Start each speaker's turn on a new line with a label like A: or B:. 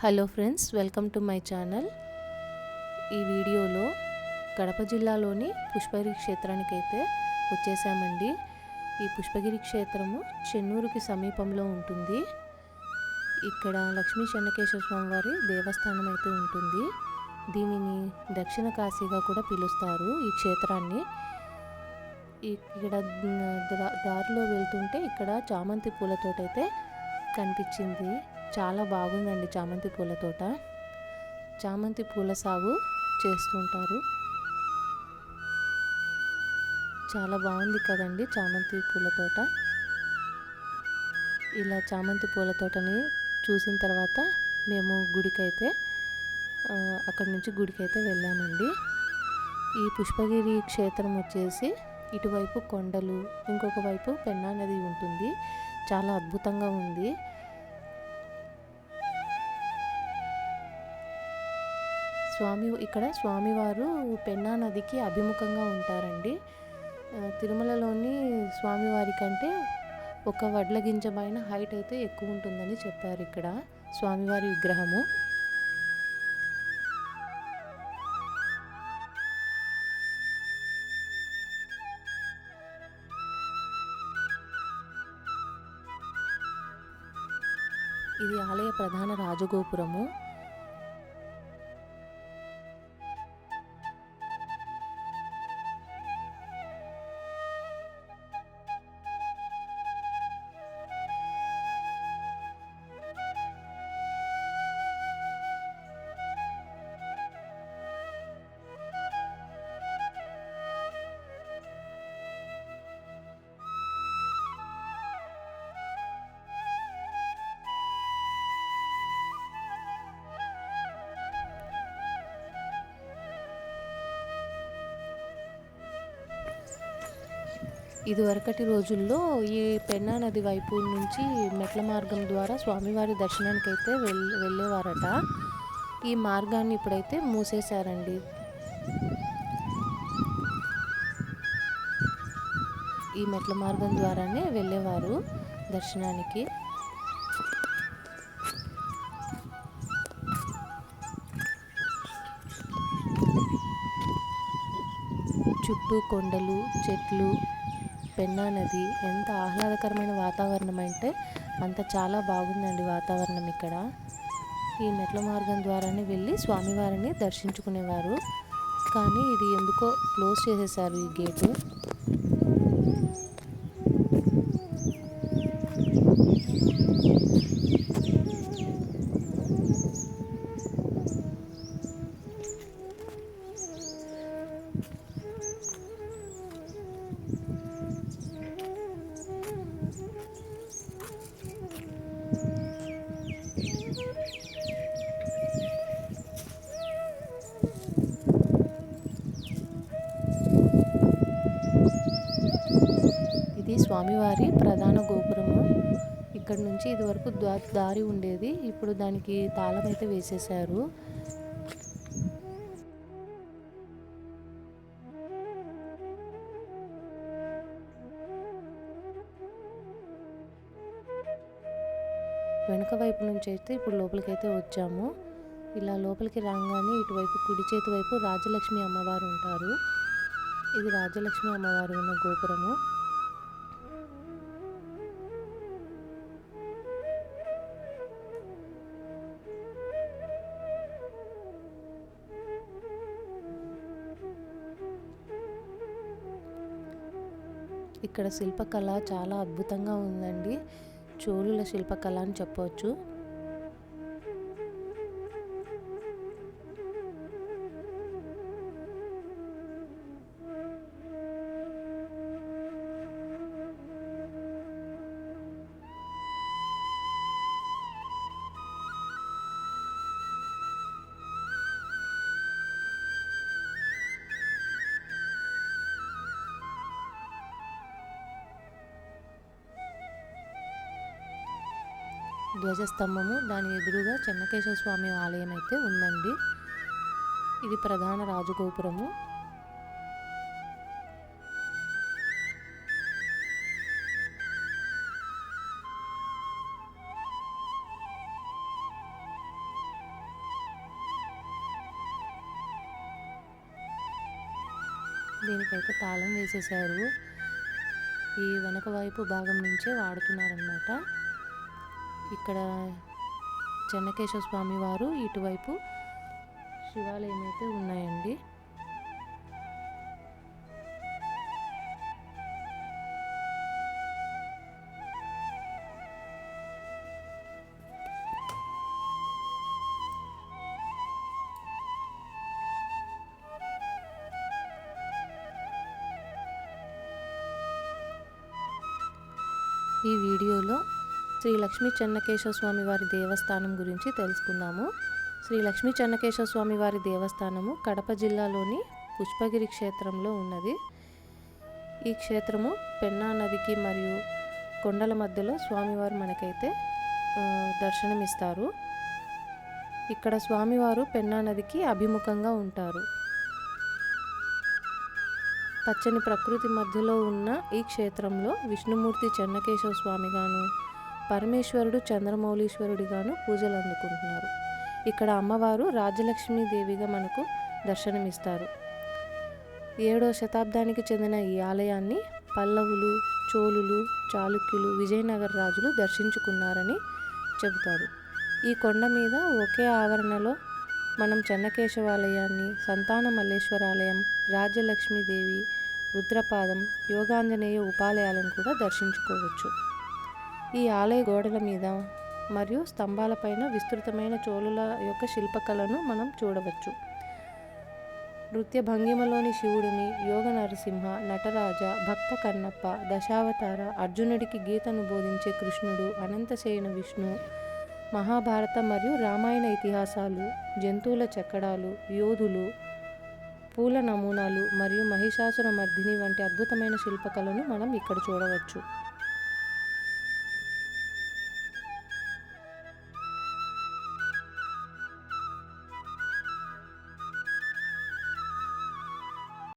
A: Hello friends welcome to my channel. ఈ వీడియోలో కడప జిల్లాలోని పుష్పగిరి క్షేత్రానికి అయితే వచ్చేసామండి. ఈ పుష్పగిరి క్షేత్రము చెన్నూరుకి సమీపంలో ఉంటుంది. ఇక్కడ లక్ష్మీ చెన్నకేశ్వర స్వామి వారి దేవస్థానం అయితే ఉంటుంది. దీనిని దక్షిణ కాశీగా కూడా పిలుస్తారు ఈ క్షేత్రాన్ని. ఇక్కడ దారిలో వెళ్తుంటే ఇక్కడ చామంతి పూలతోటైతే కనిపించింది. చాలా బాగుందండి చామంతి పూల తోట. చామంతి పూల సాగు చేస్తుంటారు చాలా బాగుంది కదండి చామంతి పూల తోట. ఇలా చామంతి పూల తోటని చూసిన తర్వాత మేము గుడికైతే అక్కడి నుంచి గుడికైతే వెళ్ళామండి. ఈ పుష్పగిరి క్షేత్రం వచ్చేసి ఇటువైపు కొండలు ఇంకొక వైపు పెన్నా నది ఉంటుంది. చాలా అద్భుతంగా ఉంది. స్వామి ఇక్కడ స్వామివారు పెన్నా నదికి అభిముఖంగా ఉంటారండి. తిరుమలలోని స్వామివారి కంటే ఒక వడ్ల గింజమైన హైట్ అయితే ఎక్కువ ఉంటుందని చెప్పారు ఇక్కడ స్వామివారి విగ్రహము. ఇది ఆలయ ప్రధాన రాజగోపురము. ఇదివరకటి రోజుల్లో ఈ పెన్నా నది వైపు నుంచి మెట్ల మార్గం ద్వారా స్వామివారి దర్శనానికి అయితే వెళ్ వెళ్ళేవారట. ఈ మార్గాన్ని ఇప్పుడైతే మూసేశారండి. ఈ మెట్ల మార్గం ద్వారానే వెళ్ళేవారు దర్శనానికి. చుట్టూ కొండలు చెట్లు పెన్నా నది ఎంత ఆహ్లాదకరమైన వాతావరణం అంటే అంత చాలా బాగుందండి వాతావరణం ఇక్కడ. ఈ మెట్ల మార్గం ద్వారానే వెళ్ళి స్వామివారిని దర్శించుకునేవారు. కానీ ఇది ఎందుకో క్లోజ్ చేసేసారు ఈ గేటు. స్వామివారి ప్రధాన గోపురము. ఇక్కడ నుంచి ఇది వరకు దారి ఉండేది. ఇప్పుడు దానికి తాళం అయితే వేసేసారు వెనక వైపు నుంచి అయితే ఇప్పుడు లోపలికి అయితే వచ్చాము. ఇలా లోపలికి రాగానే ఇటువైపు కుడి చేతి వైపు రాజలక్ష్మి అమ్మవారు ఉంటారు. ఇది రాజలక్ష్మి అమ్మవారు ఉన్న గోపురము. ఇక్కడ శిల్పకళ చాలా అద్భుతంగా ఉందండి. చోళుల శిల్పకళ అని చెప్పవచ్చు ధ్వజస్తంభము. దాని ఎదురుగా చెన్నకేశ్వర స్వామి ఆలయం అయితే ఉందండి. ఇది ప్రధాన రాజగోపురము. దీనికైతే తాళం వేసేసారు ఈ వెనక వైపు భాగం నుంచే వాడుతున్నారన్నమాట. ఇక్కడ చెన్నకేశ్వర స్వామి వారు ఇటువైపు శివాలయం అయితే ఉన్నాయండి. ఈ వీడియోలో శ్రీ లక్ష్మీ చెన్నకేశవ స్వామి వారి దేవస్థానం గురించి తెలుసుకుందాము. శ్రీ లక్ష్మీ చెన్నకేశవ స్వామి వారి దేవస్థానము కడప జిల్లాలోని పుష్పగిరి క్షేత్రంలో ఉన్నది. ఈ క్షేత్రము పెన్నా నదికి మరియు కొండల మధ్యలో స్వామివారు మనకైతే దర్శనమిస్తారు. ఇక్కడ స్వామివారు పెన్నా నదికి అభిముఖంగా ఉంటారు. పచ్చని ప్రకృతి మధ్యలో ఉన్న ఈ క్షేత్రంలో విష్ణుమూర్తి చెన్నకేశవ స్వామిగాను పరమేశ్వరుడు చంద్రమౌళీశ్వరుడిగాను పూజలు అందుకుంటున్నారు. ఇక్కడ అమ్మవారు రాజలక్ష్మీదేవిగా మనకు దర్శనమిస్తారు. ఏడో శతాబ్దానికి చెందిన ఈ ఆలయాన్ని పల్లవులు చోళులు చాళుక్యులు విజయనగర రాజులు దర్శించుకున్నారని చెబుతారు. ఈ కొండ మీద ఒకే ఆవరణలో మనం చెన్నకేశవాలయాన్ని సంతాన మల్లేశ్వరాలయం రాజ్యలక్ష్మీదేవి రుద్రపాదం యోగాంజనేయ ఉపాలయాలను కూడా దర్శించుకోవచ్చు. ఈ ఆలయ గోడల మీద మరియు స్తంభాలపైన విస్తృతమైన చోళుల యొక్క శిల్పకళను మనం చూడవచ్చు. నృత్య భంగిమలోని శివుడిని యోగ నరసింహ నటరాజ భక్త కన్నప్ప దశావతార అర్జునుడికి గీతను బోధించే కృష్ణుడు అనంతశయన విష్ణు మహాభారత మరియు రామాయణ ఇతిహాసాలు జంతువుల చెక్కడాలు యోధులు పూల నమూనాలు మరియు మహిషాసుర మర్దిని వంటి అద్భుతమైన శిల్పకళను మనం ఇక్కడ చూడవచ్చు.